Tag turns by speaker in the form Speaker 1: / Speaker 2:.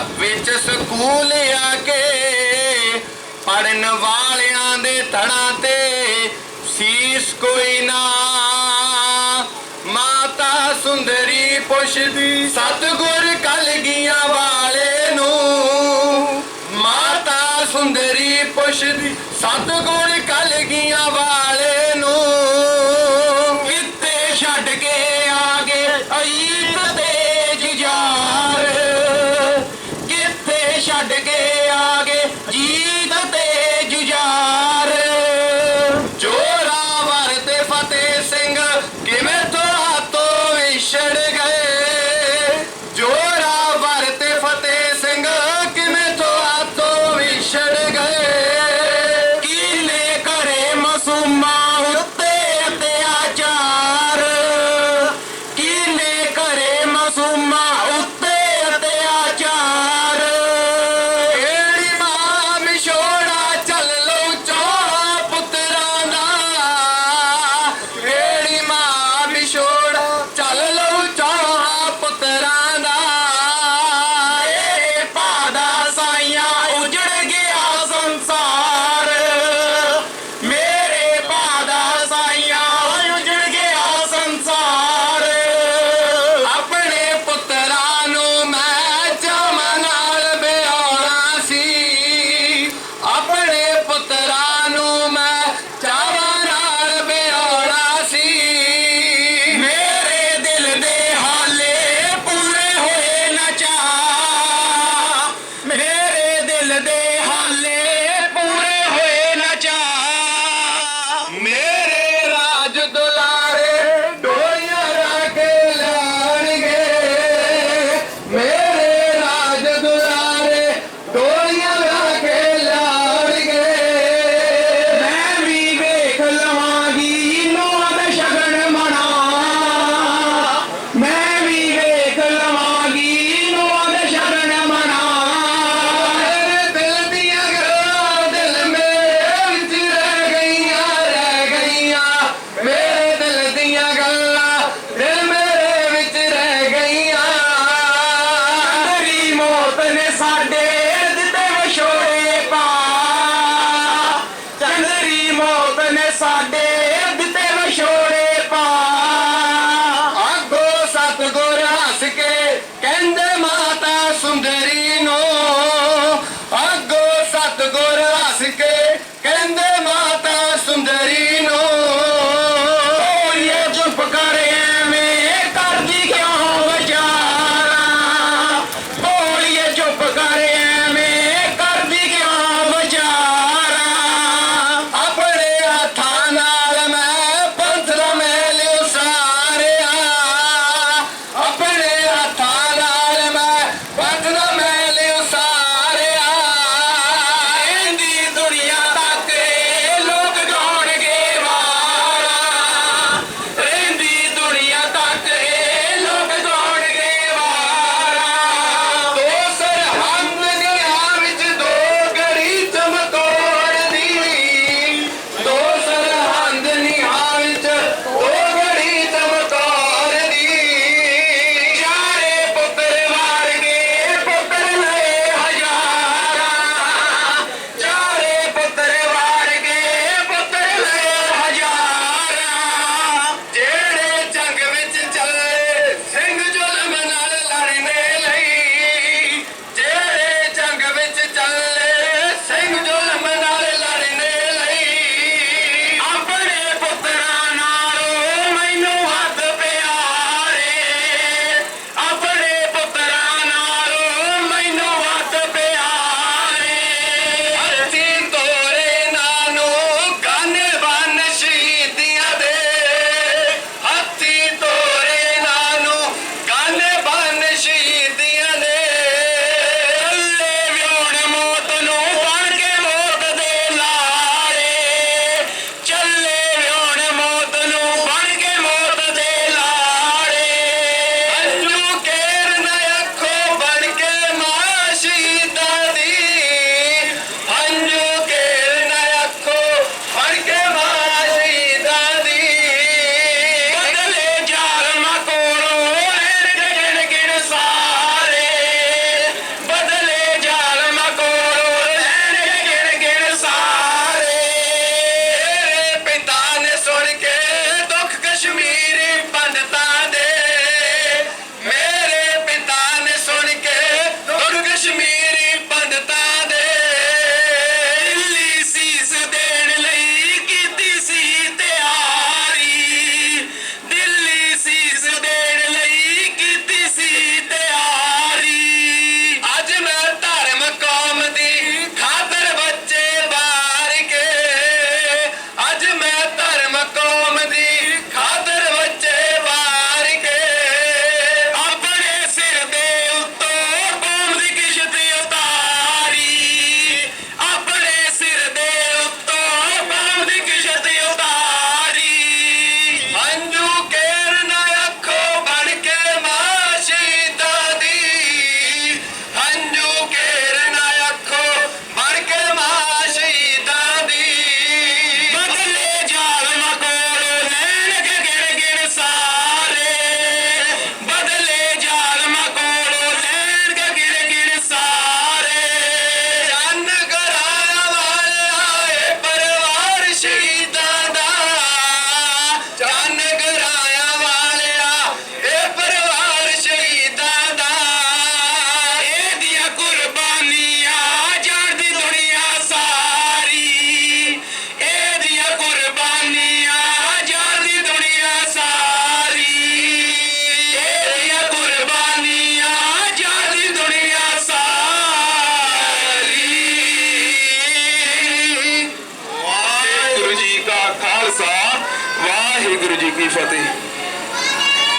Speaker 1: ਵਿੱਚ ਸਕੂਲ ਆ ਕੇ ਪੜਨ ਵਾਲਿਆਂ ਦੇ ਧੜਾਂ ਤੇ ਸੀਸ ਕੋਈ ਨਾ। ਮਾਤਾ ਸੁੰਦਰੀ ਪੁੱਛਦੀ, ਸਤਗੁਰ ਕਲਗੀਆਂ ਵਾਲੇ ਨੂੰ? ਮਾਤਾ ਸੁੰਦਰੀ ਪੁੱਛਦੀ, ਸਤਗੁਰ ਕਲਗੀਆਂ ਵਾਲੇ
Speaker 2: Dale.